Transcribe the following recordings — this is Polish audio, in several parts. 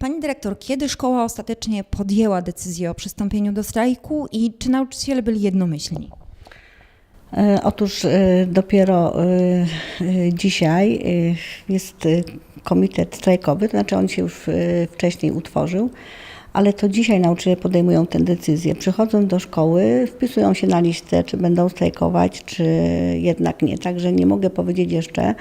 Pani dyrektor, kiedy szkoła ostatecznie podjęła decyzję o przystąpieniu do strajku i czy nauczyciele byli jednomyślni? E, Otóż e, dopiero e, dzisiaj jest komitet strajkowy, to znaczy on się już wcześniej utworzył, ale to dzisiaj nauczyciele podejmują tę decyzję. Przychodzą do szkoły, wpisują się na listę, czy będą strajkować, czy jednak nie. Także nie mogę powiedzieć jeszcze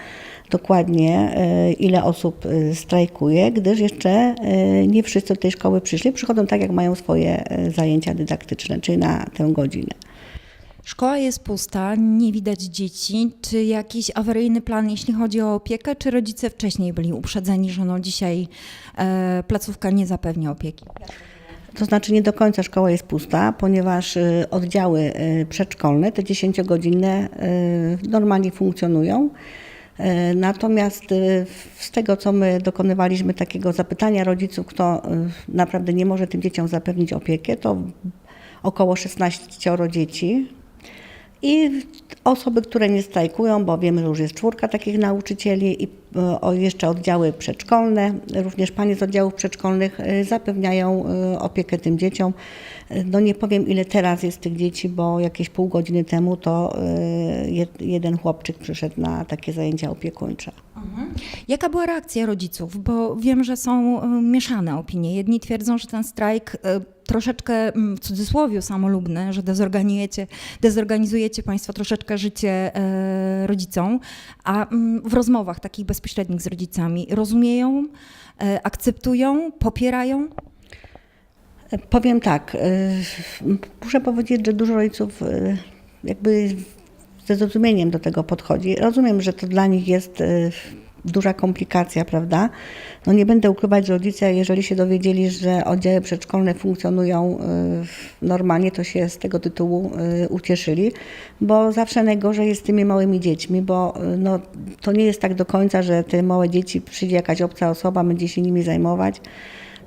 dokładnie, e, ile osób e, strajkuje, gdyż jeszcze e, nie wszyscy do tej szkoły przyszli. Przychodzą tak, jak mają swoje zajęcia dydaktyczne, czyli na tę godzinę. Szkoła jest pusta, nie widać dzieci. Czy jakiś awaryjny plan, jeśli chodzi o opiekę, czy rodzice wcześniej byli uprzedzeni, że no dzisiaj e, placówka nie zapewni opieki? To znaczy nie do końca szkoła jest pusta, ponieważ oddziały przedszkolne, te 10-godzinne, y, normalnie funkcjonują. Y, Natomiast y, z tego, co my dokonywaliśmy takiego zapytania rodziców, kto y, naprawdę nie może tym dzieciom zapewnić opiekę, to około 16 dzieci. I osoby, które nie strajkują, bo wiemy, że już jest czwórka takich nauczycieli i e, jeszcze oddziały przedszkolne, również panie z oddziałów przedszkolnych e, zapewniają e, opiekę tym dzieciom. No nie powiem ile teraz jest tych dzieci, bo jakieś pół godziny temu to jed- jeden chłopczyk przyszedł na takie zajęcia opiekuńcze. Jaka była reakcja rodziców? Bo wiem, że są mieszane opinie. Jedni twierdzą, że ten strajk troszeczkę mm, w cudzysłowie samolubny, że dezorganizujecie, dezorganizujecie Państwo troszeczkę życie e, rodzicom, a mm, w rozmowach takich bezpośrednich z rodzicami rozumieją, e, akceptują, popierają? E, Powiem tak, muszę powiedzieć, że dużo rodziców jakby ze zrozumieniem do tego podchodzi. Rozumiem, że to dla nich jest duża komplikacja, prawda? No nie będę ukrywać, rodzice, jeżeli się dowiedzieli, że oddziały przedszkolne funkcjonują e, normalnie, to się z tego tytułu e, ucieszyli, bo zawsze najgorzej jest z tymi małymi dziećmi, bo e, no, to nie jest tak do końca, że te małe dzieci przyjdzie jakaś obca osoba, będzie się nimi zajmować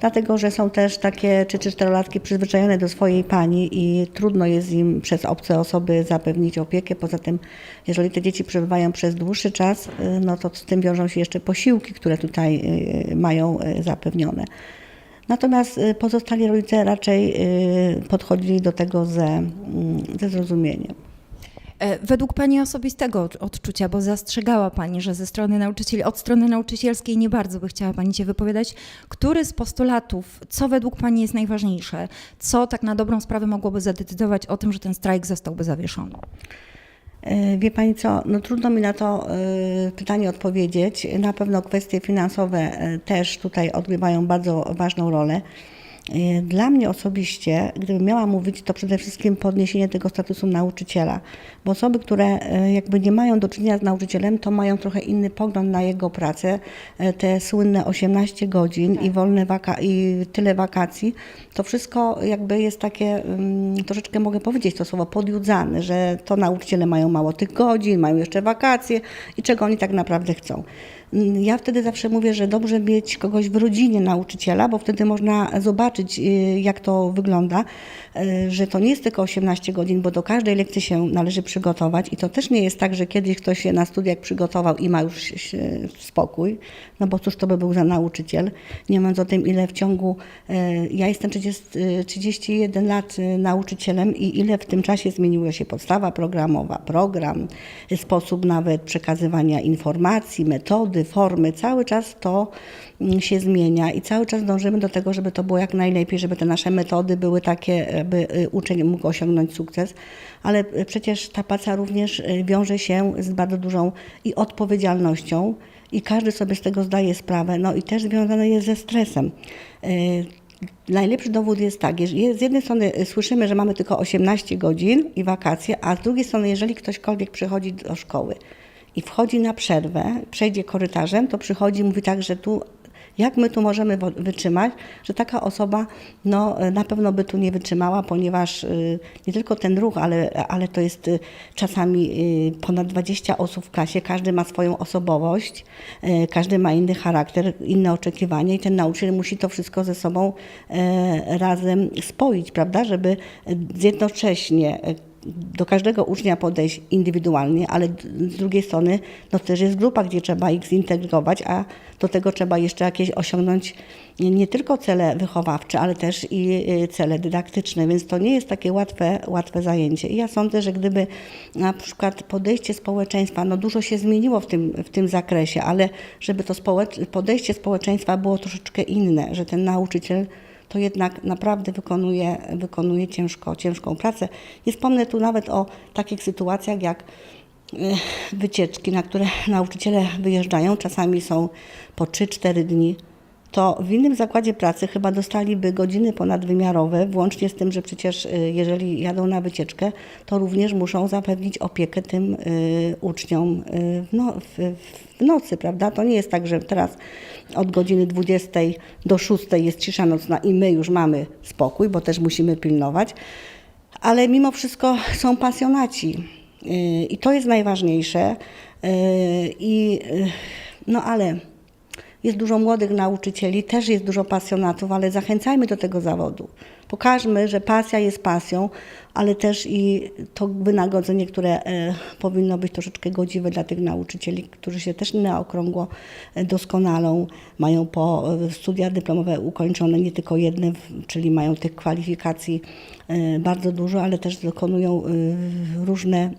dlatego że są też takie 3 czy czterolatki przyzwyczajone do swojej pani i trudno jest im przez obce osoby zapewnić opiekę. Poza tym, jeżeli te dzieci przebywają przez dłuższy czas, y, no to z tym wiążą się jeszcze posiłki, które tutaj y, mają y, zapewnione. Natomiast pozostali rodzice raczej podchodzili do tego ze, mm, ze zrozumieniem. E, Według Pani osobistego od- odczucia, bo zastrzegała Pani, że ze strony nauczycieli, od strony nauczycielskiej nie bardzo by chciała Pani się wypowiadać, który z postulatów, co według Pani jest najważniejsze, co tak na dobrą sprawę mogłoby zadecydować o tym, że ten strajk zostałby zawieszony? E, Wie Pani co, no trudno mi na to e, pytanie odpowiedzieć. Na pewno kwestie finansowe też tutaj odgrywają bardzo ważną rolę. E, Dla mnie osobiście, gdybym miała mówić, to przede wszystkim podniesienie tego statusu nauczyciela, bo osoby, które e, jakby nie mają do czynienia z nauczycielem, to mają trochę inny pogląd na jego pracę. E, Te słynne 18 godzin i wolne waka- i tyle wakacji, to wszystko jakby jest takie, mm, troszeczkę mogę powiedzieć to słowo, podjudzane, że to nauczyciele mają mało tych godzin, mają jeszcze wakacje i czego oni tak naprawdę chcą. Mm, Ja wtedy zawsze mówię, że dobrze mieć kogoś w rodzinie nauczyciela, bo wtedy można zobaczyć, y, jak to wygląda, y, że to nie jest tylko 18 godzin, bo do każdej lekcji się należy przygotować. I to też nie jest tak, że kiedyś ktoś się na studiach przygotował i ma już spokój, no bo cóż to by był za nauczyciel, nie mówiąc o tym, ile w ciągu, y, ja jestem 30, y, 31 lat nauczycielem i ile w tym czasie zmieniła się podstawa programowa, program, sposób nawet przekazywania informacji, metody, formy, cały czas to mm, się zmienia i cały czas dążymy do tego, żeby to było jak najlepiej, żeby te nasze metody były takie, aby y, uczeń mógł osiągnąć sukces, ale y, przecież ta praca również y, wiąże się z bardzo dużą i odpowiedzialnością i każdy sobie z tego zdaje sprawę, no i też związane jest ze stresem. Najlepszy dowód jest tak, że z jednej strony słyszymy, że mamy tylko 18 godzin i wakacje, a z drugiej strony, jeżeli ktośkolwiek przychodzi do szkoły i wchodzi na przerwę, przejdzie korytarzem, to przychodzi i mówi tak, że tu jak my tu możemy wytrzymać, że taka osoba no, na pewno by tu nie wytrzymała, ponieważ y, nie tylko ten ruch, ale, ale to jest y, czasami y, ponad 20 osób w klasie, każdy ma swoją osobowość, każdy ma inny charakter, inne oczekiwania i ten nauczyciel musi to wszystko ze sobą razem spoić, prawda, żeby jednocześnie do każdego ucznia podejść indywidualnie, ale z drugiej strony no też jest grupa, gdzie trzeba ich zintegrować, a do tego trzeba jeszcze jakieś osiągnąć nie, nie tylko cele wychowawcze, ale też i y, cele dydaktyczne, więc to nie jest takie łatwe, łatwe zajęcie. I ja sądzę, że gdyby na przykład podejście społeczeństwa, no dużo się zmieniło w tym, w tym zakresie, ale żeby to społecz- podejście społeczeństwa było troszeczkę inne, że ten nauczyciel to jednak naprawdę wykonuje, wykonuje ciężko, ciężką pracę. Nie wspomnę tu nawet o takich sytuacjach jak y, wycieczki, na które nauczyciele wyjeżdżają, czasami są po 3-4 dni. To w innym zakładzie pracy chyba dostaliby godziny ponadwymiarowe, włącznie z tym, że przecież y, jeżeli jadą na wycieczkę, to również muszą zapewnić opiekę tym y, uczniom y, w, no, w, w nocy, prawda? To nie jest tak, że teraz od godziny 20 do 6 jest cisza nocna i my już mamy spokój, bo też musimy pilnować, ale mimo wszystko są pasjonaci i to jest najważniejsze. I no ale jest dużo młodych nauczycieli, też jest dużo pasjonatów, ale zachęcajmy do tego zawodu. Pokażmy, że pasja jest pasją, ale też i to wynagrodzenie, które e, powinno być troszeczkę godziwe dla tych nauczycieli, którzy się też na okrągło e, doskonalą, mają po e, studia dyplomowe ukończone, nie tylko jedne, czyli mają tych kwalifikacji bardzo dużo, ale też dokonują różne,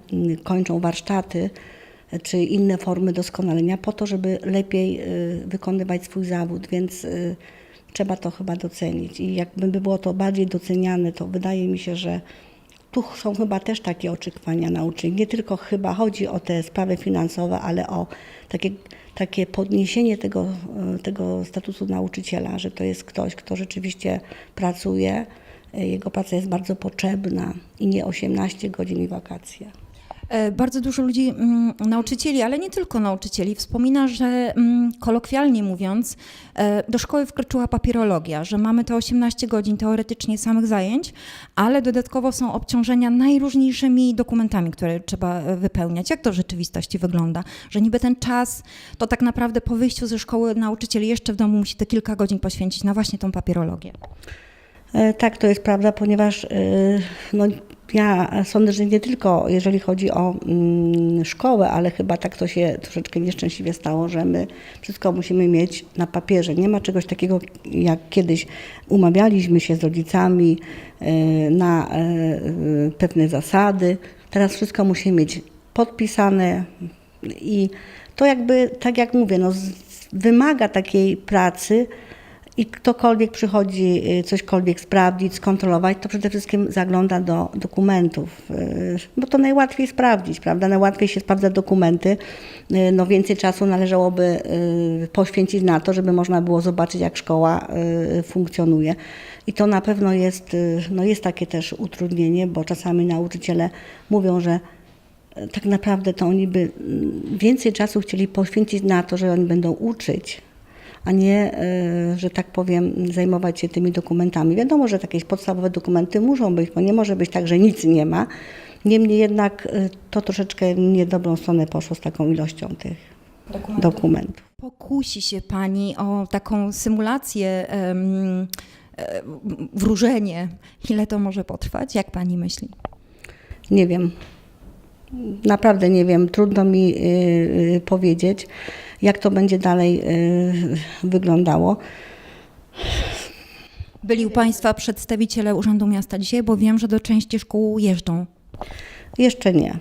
kończą warsztaty czy inne formy doskonalenia po to, żeby lepiej y, wykonywać swój zawód, więc y, trzeba to chyba docenić. I jakby było to bardziej doceniane, to wydaje mi się, że tu są chyba też takie oczekiwania nauczycieli. Nie tylko chyba chodzi o te sprawy finansowe, ale o takie, takie podniesienie tego, y, tego statusu nauczyciela, że to jest ktoś, kto rzeczywiście pracuje, jego praca jest bardzo potrzebna i nie 18 godzin i wakacje. E, Bardzo dużo ludzi, mm, nauczycieli, ale nie tylko nauczycieli, wspomina, że mm, kolokwialnie mówiąc, e, do szkoły wkroczyła papierologia, że mamy te 18 godzin teoretycznie samych zajęć, ale dodatkowo są obciążenia najróżniejszymi dokumentami, które trzeba e, wypełniać. Jak to w rzeczywistości wygląda? Że niby ten czas, to tak naprawdę po wyjściu ze szkoły nauczyciel jeszcze w domu musi te kilka godzin poświęcić na właśnie tą papierologię. E, Tak, to jest prawda, ponieważ e, no, ja sądzę, że nie tylko jeżeli chodzi o mm, szkołę, ale chyba tak to się troszeczkę nieszczęśliwie stało, że my wszystko musimy mieć na papierze. Nie ma czegoś takiego, jak kiedyś umawialiśmy się z rodzicami e, na pewne zasady. Teraz wszystko musimy mieć podpisane i to jakby, tak jak mówię, no, wymaga takiej pracy, i ktokolwiek przychodzi y, cośkolwiek sprawdzić, skontrolować, to przede wszystkim zagląda do dokumentów, y, bo to najłatwiej sprawdzić, prawda? Najłatwiej się sprawdza dokumenty. Y, No więcej czasu należałoby poświęcić na to, żeby można było zobaczyć, jak szkoła funkcjonuje. I to na pewno jest, no jest takie też utrudnienie, bo czasami nauczyciele mówią, że e, tak naprawdę to oni by mm, więcej czasu chcieli poświęcić na to, że oni będą uczyć, a nie, e, że tak powiem, zajmować się tymi dokumentami. Wiadomo, że jakieś podstawowe dokumenty muszą być, bo nie może być tak, że nic nie ma. Niemniej jednak e, to troszeczkę nie w dobrą stronę poszło z taką ilością tych dokumentów. Pokusi się Pani o taką symulację, e, wróżenie. Ile to może potrwać? Jak Pani myśli? Nie wiem. Naprawdę nie wiem. Trudno mi y, y, powiedzieć, jak to będzie dalej y, wyglądało. Byli u Państwa przedstawiciele Urzędu Miasta dzisiaj, bo wiem, że do części szkół jeżdżą. Jeszcze nie.